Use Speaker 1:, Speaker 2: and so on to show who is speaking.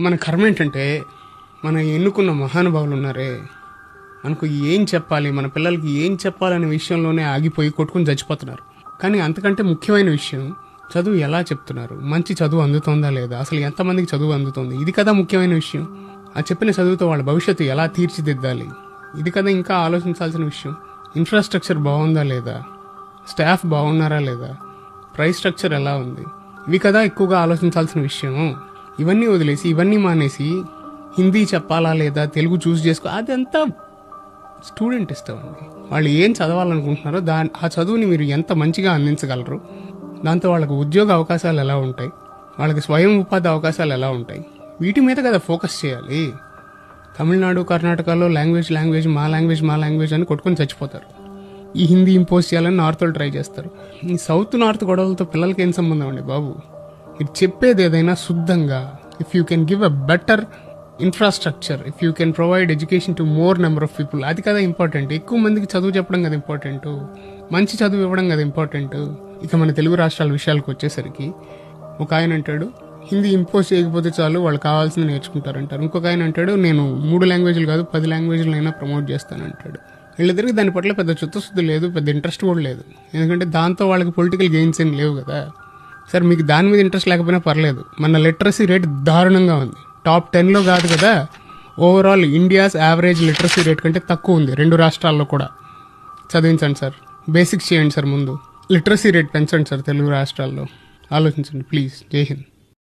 Speaker 1: మన కర్మ ఏంటంటే మన ఎన్నుకున్న మహానుభావులు ఉన్నారే మనకు ఏం చెప్పాలి మన పిల్లలకి ఏం చెప్పాలనే విషయంలోనే ఆగిపోయి కొట్టుకుని చచ్చిపోతున్నారు. కానీ అంతకంటే ముఖ్యమైన విషయం చదువు ఎలా చెప్తున్నారు? మంచి చదువు అందుతుందా లేదా? అసలు ఎంతమందికి చదువు అందుతోంది? ఇది కదా ముఖ్యమైన విషయం. ఆ చెప్పిన చదువుతో వాళ్ళ భవిష్యత్తు ఎలా తీర్చిదిద్దాలి? ఇది కదా ఇంకా ఆలోచించాల్సిన విషయం. ఇన్ఫ్రాస్ట్రక్చర్ బాగుందా లేదా? స్టాఫ్ బాగున్నారా లేదా? ప్రైస్ స్ట్రక్చర్ ఎలా ఉంది? ఇవి కదా ఎక్కువగా ఆలోచించాల్సిన విషయం. ఇవన్నీ వదిలేసి ఇవన్నీ మానేసి హిందీ చెప్పాలా లేదా తెలుగు చూస్ చేసుకో అదంతా స్టూడెంట్ ఇష్టం అండి. వాళ్ళు ఏం చదవాలనుకుంటున్నారో దాని ఆ చదువుని మీరు ఎంత మంచిగా అందించగలరు దాంతో వాళ్ళకి ఉద్యోగ అవకాశాలు ఎలా ఉంటాయి వాళ్ళకి స్వయం ఉపాధి అవకాశాలు ఎలా ఉంటాయి వీటి మీద కదా ఫోకస్ చేయాలి. తమిళనాడు కర్ణాటకలో లాంగ్వేజ్ లాంగ్వేజ్ మా లాంగ్వేజ్ మా లాంగ్వేజ్ అని కొట్టుకొని చచ్చిపోతారు. ఈ హిందీ ఇంపోజ్ చేయాలని నార్త్ వాళ్ళు ట్రై చేస్తారు. ఈ సౌత్ నార్త్ గొడవలతో పిల్లలకి ఏం సంబంధం అండి బాబు? మీరు చెప్పేది ఏదైనా శుద్ధంగా if you can give a better infrastructure if you can provide education to more number of people అది కదా ఇంపార్టెంట్ ఎక్కువ మందికి చదువు చెప్పడం కదా ఇంపార్టెంట్ మంచి చదువు ఇవ్వడం కదా ఇంపార్టెంట్ ఇక మన తెలుగు రాష్ట్రాల విషయాలకు వచ్చేసరికి ఒక ఆయన అంటాడు హిందీ ఇంపోజ్ చేయకపోతే చాలు వాళ్ళు కావాల్సింది నేర్చుకుంటారంటారు. ఇంకొక ఆయన అంటాడు నేను మూడు లాంగ్వేజ్లు కాదు పది లాంగ్వేజ్లు అయినా ప్రమోట్ చేస్తానంటాడు. వీళ్ళిద్దరికి దాని పట్ల పెద్ద చిత్తశుద్ధి లేదు పెద్ద ఇంట్రెస్ట్ కూడా లేదు. ఎందుకంటే దాంతో వాళ్ళకి పొలిటికల్ గెయిన్స్ ఏం లేవు కదా. సార్ మీకు దాని మీద ఇంట్రెస్ట్ లేకపోయినా పర్లేదు. మన లిటరసీ రేట్ దారుణంగా ఉంది. టాప్ టెన్లో కాదు కదా overall India's average literacy rate కంటే తక్కువ ఉంది రెండు రాష్ట్రాల్లో కూడా. చదివించండి సార్. బేసిక్స్ చేయండి సార్ ముందు. లిటరసీ రేట్ పెంచండి సార్ తెలుగు రాష్ట్రాల్లో. ఆలోచించండి ప్లీజ్ జై హింద్.